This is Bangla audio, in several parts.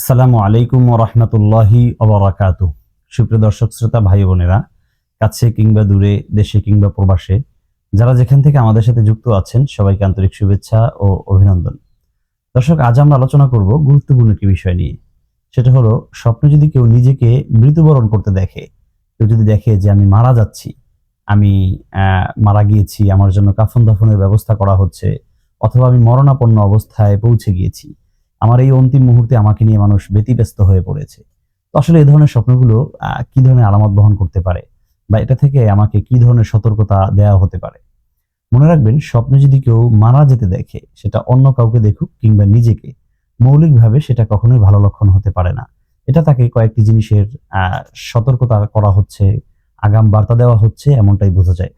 আসসালামু আলাইকুম রহমতুল্লাহি অবরাকাত সুপ্রিয় দর্শক, শ্রোতা, ভাই বোনেরা, কাছে কিংবা দূরে, দেশে কিংবা প্রবাসে, যারা যেখান থেকে আমাদের সাথে যুক্ত আছেন, সবাইকে আন্তরিক শুভেচ্ছা ও অভিনন্দন। দর্শক, আজ আমরা আলোচনা করব গুরুত্বপূর্ণ একটি বিষয় নিয়ে। সেটা হলো, স্বপ্নে যদি কেউ নিজেকে মৃত্যুবরণ করতে দেখে, কেউ যদি দেখে যে আমি মারা যাচ্ছি, আমি মারা গিয়েছি, আমার জন্য কাফন দাফনের ব্যবস্থা করা হচ্ছে, অথবা আমি মরণাপন্ন অবস্থায় পৌঁছে গিয়েছি আমার এই অন্তিম মুহূর্তে আমাকে নিয়ে মানুষ ব্যতিব্যস্ত হয়ে পড়েছে। তো আসলে এই ধরনের স্বপ্নগুলো কি ধরনের আলামত বহন করতে পারে? বা এটা থেকে আমাকে কি ধরনের সতর্কতা দেওয়া হতে পারে? মনে রাখবেন, স্বপ্নে যদি কেউ মারা যেতে দেখে, সেটা অন্য কাউকে দেখুক কিংবা নিজেকে, মৌলিকভাবে সেটা কখনোই ভালো লক্ষণ হতে পারে না। এটা তাকে কয়েকটি জিনিসের সতর্কতা করা হচ্ছে, আগাম বার্তা দেওয়া হচ্ছে, এমনটাই বোঝা যায়।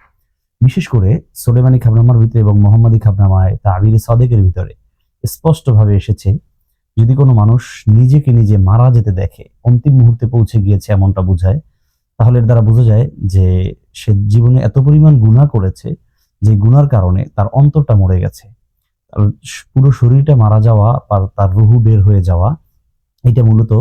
বিশেষ করে সোলেমানি খাবনামার ভিতরে এবং মোহাম্মদী খাবনামায় তাবির সাদেকের ভিতরে স্পষ্টভাবে এসেছে যদি কোনো মানুষ নিজেকে নিজে মারা যেতে দেখে, অন্তিম মুহূর্তে পৌঁছে গিয়েছে এমনটা বোঝায়, তাহলে এর দ্বারা বোঝা যায় যে সে জীবনে এত পরিমাণ গুণা করেছে যে গুনার কারণে তার অন্তরটা মরে গেছে। তার পুরো শরীরটা মারা যাওয়া আর তার রুহু বের হয়ে যাওয়া, এটা মূলত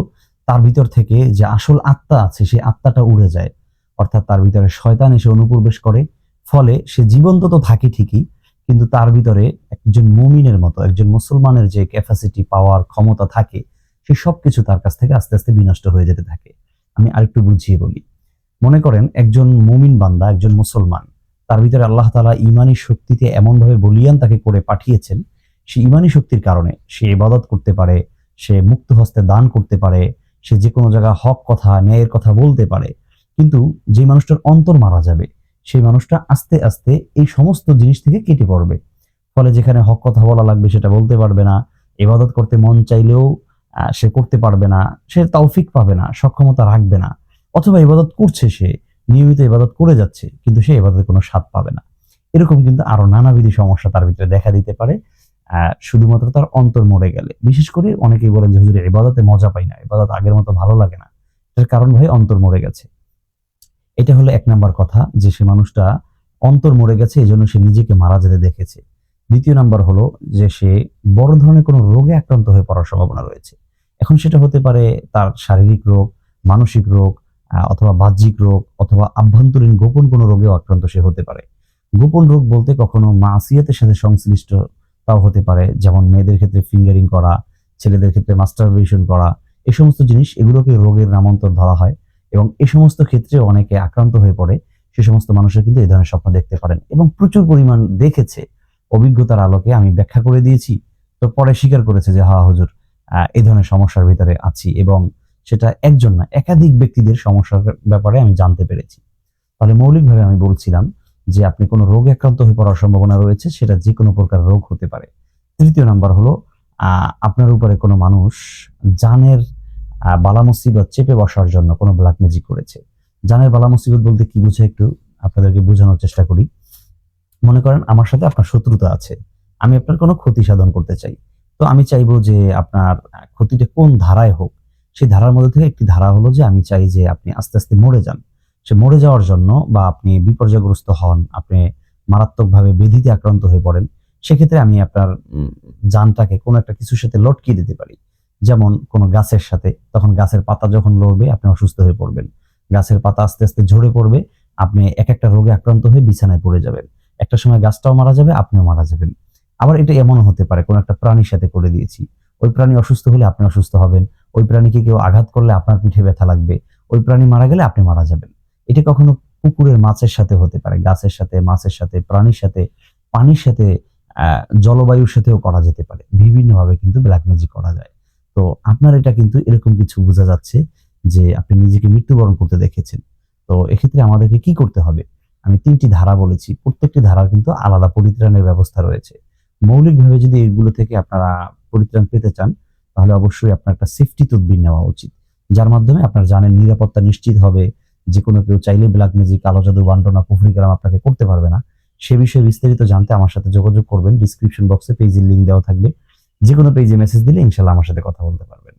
তার ভিতর থেকে যে আসল আত্মা আছে সেই আত্মাটা উড়ে যায়। অর্থাৎ তার ভিতরে শয়তান এসে অনুপ্রবেশ করে, ফলে সে জীবন্ত তো থাকে ঠিকই কিন্তু তার ভিতরে একজন মুমিনের মতো, একজন মুসলমানের যে ক্যাপাসিটি পাওয়ার ক্ষমতা থাকে, সে সব কিছু তার কাছ থেকে আস্তে আস্তে বিনষ্ট হয়ে যেতে থাকে। আমি আরেকটু বুঝিয়ে বলি। মনে করেন একজন মুমিন বান্দা, একজন মুসলমান, তার ভিতরে আল্লাহ তালা ইমানি শক্তিতে এমনভাবে বলিয়ান তাকে করে পাঠিয়েছেন, সে ইমানি শক্তির কারণে সে ইবাদত করতে পারে, সে মুক্ত হস্তে দান করতে পারে, সে যে কোনো জায়গায় হক কথা, ন্যায়ের কথা বলতে পারে, কিন্তু যে মানুষটার অন্তর মারা যাবে সেই মানুষটা আস্তে আস্তে এই সমস্ত জিনিস থেকে কেটে পড়বে। ফলে যেখানে হক কথা বলা লাগবে সেটা বলতে পারবে না, ইবাদত করতে মন চাইলেও সে করতে পারবে না, সে তৌফিক পাবে না, সক্ষমতা রাখবে না, অথবা ইবাদত করছে সে, নিয়মিত ইবাদত করে যাচ্ছে, কিন্তু সে ইবাদতের কোনো স্বাদ পাবে না। এরকম কিন্তু আরও নানাবিধি সমস্যা তার ভিতরে দেখা দিতে পারে শুধুমাত্র তার অন্তর মরে গেলে। বিশেষ করে অনেকেই বলেন যে, হুজুর ইবাদতে মজা পাই না, ইবাদত আগের মতো ভালো লাগে না। এটার কারণ ভাই অন্তর মরে গেছে। এটা হলো এক নাম্বার কথা যে সে মানুষটা অন্তর মরে গেছে এই সে নিজেকে মারা যেতে দেখেছে। দ্বিতীয় নাম্বার হলো যে সে বড় ধরনের কোনো রোগে আক্রান্ত হয়ে পড়ার সম্ভাবনা রয়েছে। এখন সেটা হতে পারে তার শারীরিক রোগ, মানসিক রোগ অথবা বাহ্যিক রোগ, অথবা আভ্যন্তরীণ গোপন কোনো রোগেও আক্রান্ত সে হতে পারে। গোপন রোগ বলতে কখনো মাসিয়াতের সাথে সংশ্লিষ্ট তাও হতে পারে, যেমন মেয়েদের ক্ষেত্রে ফিঙ্গারিং করা, ছেলেদের ক্ষেত্রে মাস্টারবেশন করা এই সমস্ত জিনিস এগুলোকে রোগের নামান্তর ধরা হয়। এবং এই সমস্ত ক্ষেত্রে অনেকে আক্রান্ত হয়ে পড়ে, সে সমস্ত মানুষের কিন্তু এই ধরনের স্বপ্ন দেখতে পারেন এবং প্রচুর পরিমাণ দেখেছে। অভিজ্ঞতার আলোকে আমি ব্যাখ্যা করে দিয়েছি, তো পরে স্বীকার করেছে যে, হা, হুজুর এই ধরনের সমস্যার ভিতরে আছি এবং সেটা একজন না, একাধিক ব্যক্তিদের সমস্যার ব্যাপারে আমি জানতে পেরেছি। তাহলে মৌলিকভাবে আমি বলছিলাম যে, আপনি কোনো রোগে আক্রান্ত হয়ে পড়ার সম্ভাবনা রয়েছে, সেটা যে কোনো প্রকার রোগ হতে পারে। তৃতীয় নাম্বার হলো আপনার উপরে কোনো মানুষ জানের বালা মুসিবত চেপে বসার জন্য কোনো ব্ল্যাক ম্যাজিক করেছে। জানের বালা মুসিবত বলতে কি বুঝে একটু আপনাদেরকে বোঝানোর চেষ্টা করি। মনে করেন আমার সাথে আপনার শত্রুতা আছে, আমি আপনার কোনো ক্ষতি সাধন করতে চাই। তো আমি চাইব যে আপনার ক্ষতিটা কোন ধারায় হোক, সেই ধারার মধ্যে থেকে একটি ধারা হলো যে আমি চাই যে আপনি আস্তে আস্তে মরে যান। সে মরে যাওয়ার জন্য বা আপনি বিপর্যয়গ্রস্ত হন, আপনি মারাত্মকভাবে বেধিতে আক্রান্ত হয়ে পড়েন, সেক্ষেত্রে আমি আপনার যানটাকে কোনো একটা কিছুর সাথে লটকিয়ে দিতে পারি। যেমন কোনো গাছের সাথে, তখন গাছের পাতা যখন লড়বে, আপনি অসুস্থ হয়ে পড়বেন। গাছের পাতা আস্তে আস্তে ঝরে পড়বে, আপনি এক একটা রোগে আক্রান্ত হয়ে বিছানায় পড়ে যাবেন। একটা সময় গাছটাও মারা যাবে, আপনিও মারা যাবেন। আবার এটা এমন হতে পারে, কোনো একটা প্রাণীর সাথে করে দিয়েছি। ওই প্রাণী অসুস্থ হলে আপনি অসুস্থ হবেন। ওই প্রাণীকে কেউ আঘাত করলে আপনার পিঠে ব্যথা লাগবে। ওই প্রাণী মারা গেলে আপনি মারা যাবেন। এটা কখনো পুকুরের মাছের সাথে হতে পারে, গাছের সাথে, মাছের সাথে, প্রাণীর সাথে, পানির সাথে জলবায়ুর সাথেও করা যেতে পারে। বিভিন্নভাবে কিন্তু ব্ল্যাক ম্যাজিক করা যায়। তো আপনার এটা কিন্তু এরকম কিছু বোঝা যাচ্ছে যে আপনি নিজেকে মৃত্যুবরণ করতে দেখেছেন। তো এক্ষেত্রে আমাদেরকে কি করতে হবে? আমি তিনটি ধারা বলেছি। প্রত্যেকটি ধারার কিন্তু আলাদা পরিত্রাণের ব্যবস্থা রয়েছে। মৌলিকভাবে যদি এগুলো থেকে আপনারা পরিত্রাণ পেতে চান, তাহলে অবশ্যই আপনার একটা সেফটি তদবির নেওয়া উচিত। যার মাধ্যমে আপনার জানের নিরাপত্তা নিশ্চিত হবে। যে কোনো কেউ চাইলে ব্ল্যাক ম্যাজিক, কালো জাদু বান্টনা পুফরি গ্রাম আপনাকে করতে পারবে না। সে বিষয়ে বিস্তারিত জানতে আমার সাথে যোগাযোগ করবেন। ডিসক্রিপশন বক্সে পেজের লিঙ্ক দেওয়া থাকবে। যে কোনো পেজে মেসেজ দিলে ইনশাল্লাহ আমার সাথে কথা বলতে পারবেন